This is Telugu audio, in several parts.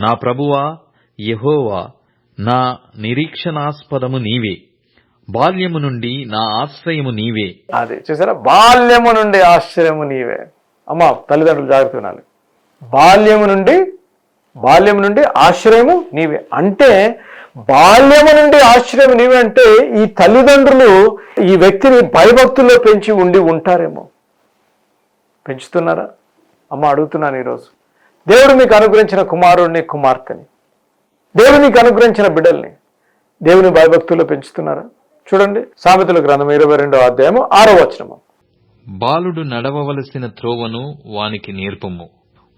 నా ప్రభువా యెహోవా నా నిరీక్షణాస్పదము నీవే. బాల్యము నుండి నా ఆశ్రయము నీవే. అది చూసారా? బాల్యము నుండి ఆశ్రయము నీవే. అమ్మ తల్లిదండ్రులు జాగ్రత్త వినాలి బాల్యము నుండి బాల్యము నుండి ఆశ్రయము నీవే. అంటే బాల్యము నుండి ఆశ్రయం నీవే అంటే ఈ తల్లిదండ్రులు ఈ వ్యక్తిని భయభక్తుల్లో పెంచి ఉండి ఉంటారేమో. పెంచుతున్నారా? అమ్మ అడుగుతున్నాను ఈరోజు. దేవుడు మీకు అనుగ్రహించిన కుమారుడిని కుమార్తెని. దేవుడు నీకు అనుగ్రహించిన బిడ్డల్ని దేవుని భయభక్తుల్లో పెంచుతున్నారా? చూడండి సామెతల గ్రంథం ఇరవై రెండో అధ్యాయము ఆరో వచనము. బాలుడు నడవవలసిన త్రోవను వానికి నేర్పము.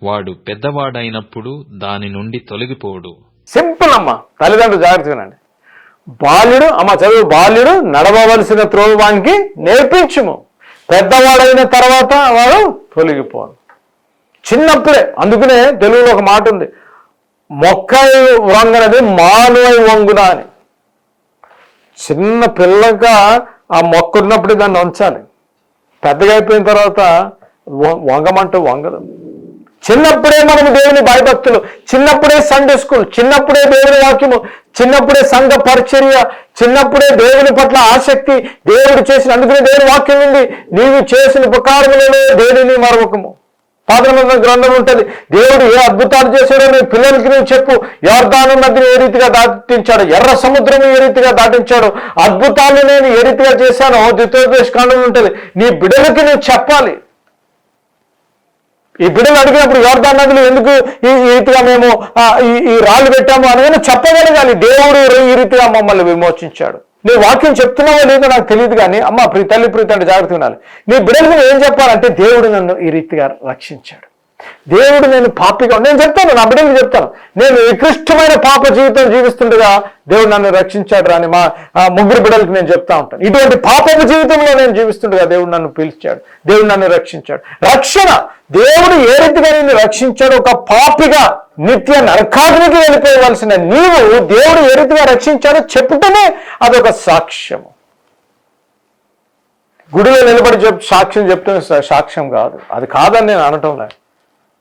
వాడు పెద్దవాడైనప్పుడు దాని నుండి తొలగిపోడు సింపుల్ అమ్మ తల్లిదండ్రులు జాగ్రత్త వినండి. బాల్యుడు అమ్మ చదువు బాల్యుడు నడవవలసిన త్రోవ వానికి నేర్పించుము. పెద్దవాడైన తర్వాత వాడు తొలగిపోను. చిన్నప్పుడే అందుకనే తెలుగులో ఒక మాట ఉంది. మొక్క వంగనది మానవ వంగున అని. చిన్న పిల్లగా ఆ మొక్క ఉన్నప్పుడే దాన్ని ఉంచాలి పెద్దగా అయిపోయిన తర్వాత వంగమంటూ వంగదు. చిన్నప్పుడే మనము దేవుని భయభక్తులు చిన్నప్పుడే సండే స్కూల్ చిన్నప్పుడే దేవుని వాక్యము చిన్నప్పుడే సంఘ పరిచర్య చిన్నప్పుడే దేవుని పట్ల ఆసక్తి దేవుడు చేసిన అందుకనే దేవుని వాక్యం ఉంది. నీవు చేసిన ఉపకారములలో దేవుని మరొకము పాదమంద గ్రంథం ఉంటుంది. దేవుడు ఏ అద్భుతాలు చేశాడో నీ పిల్లలకి నువ్వు చెప్పు. యోర్దాను నదిని ఏ రీతిగా దాటించాడు? ఎర్ర సముద్రం ఏ రీతిగా దాటించాడు? అద్భుతాలు నేను ఏ రీతిగా చేశానో ద్వితీయోపదేశ కాండం ఉంటుంది. నీ బిడ్డలకి నువ్వు చెప్పాలి. ఈ బిడ్డలు అడిగినప్పుడు యోర్దాన్ నదిలో ఎందుకు ఈ రీతిగా మేము ఈ ఈ రాళ్ళు పెట్టాము అని చెప్పగలగాలి. దేవుడు ఈ రీతిగా మమ్మల్ని విమోచించాడు. నీ వాక్యం చెప్తున్నావో లేదో నాకు తెలియదు కానీ అమ్మ ప్రీ తల్లి ప్రీతి అంటే జాగ్రత్త వినాలి నీ బిడ్డలకు ఏం చెప్పాలంటే దేవుడు నన్ను ఈ రీతిగా రక్షించాడు. దేవుడు నేను పాపిగా నేను చెప్తాను నా బిడ్డలకు చెప్తాను. నేను నికృష్టమైన పాప జీవితం జీవిస్తుండగా దేవుడు నన్ను రక్షించాడు అని మా ముగ్గురు బిడ్డలకు నేను చెప్తా ఉంటాను. ఇటువంటి పాపపు జీవితంలో నేను జీవిస్తుండగా దేవుడు నన్ను పిలిచాడు. దేవుడు నన్ను రక్షించాడు. రక్షణ! దేవుడు ఏ రీతిగా నేను రక్షించాడు? ఒక పాపిగా నిత్య నరకాగ్నికి వెళ్ళిపోవలసిన నీవు దేవుడు ఏ రీతిగా రక్షించాడో చెప్పుటమే అదొక సాక్ష్యము. గుడిలో నిలబడి చెప్ సాక్ష్యం చెప్తే సాక్ష్యం కాదు. అది కాదని నేను అనటం లేదు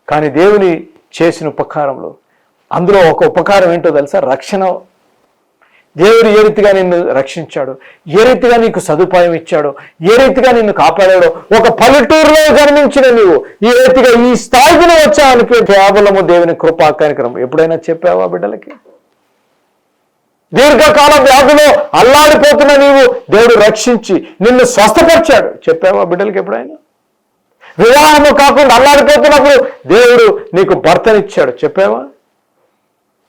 కానీ దేవుని చేసిన ఉపకారంలో అందులో ఒక ఉపకారం ఏంటో తెలుసా? రక్షణ దేవుడు ఏ రీతిగా నిన్ను రక్షించాడు? ఏ రీతిగా నీకు సదుపాయం ఇచ్చాడు? ఏ రీతిగా నిన్ను కాపాడాడో? ఒక పల్లెటూరులో జన్మించిన నీవు ఈ రీతిగా ఈ స్థాయికి వచ్చా అనిపే కేవలము దేవుని కృపా కార్యక్రమం. ఎప్పుడైనా చెప్పావా బిడ్డలకి? దీర్ఘకాల వ్యాధిలో అల్లాడిపోతున్న నీవు దేవుడు రక్షించి నిన్ను స్వస్థపరిచాడు. చెప్పావా బిడ్డలకి ఎప్పుడైనా? వివాహము కాకుండా అల్లాడిపోతున్నప్పుడు దేవుడు నీకు భర్తనిచ్చాడు. చెప్పావా?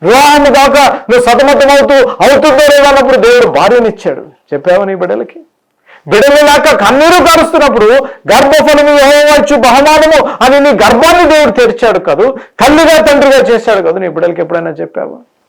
వివాహము కాక నువ్వు సతమతం అవుతూ అవుతుందో లేదో అన్నప్పుడు దేవుడు భార్యనిచ్చాడు. చెప్పావా నీ బిడ్డలకి? బిడ్డలు లేక కన్నీరు కరుస్తున్నప్పుడు గర్భఫలము యెహోవాచ్చు బహుమానము అని నీ గర్భాన్ని దేవుడు తెరిచాడు కదూ? తల్లిగా తండ్రిగా చేశాడు కదా నీ బిడ్డలకి ఎప్పుడైనా చెప్పావా?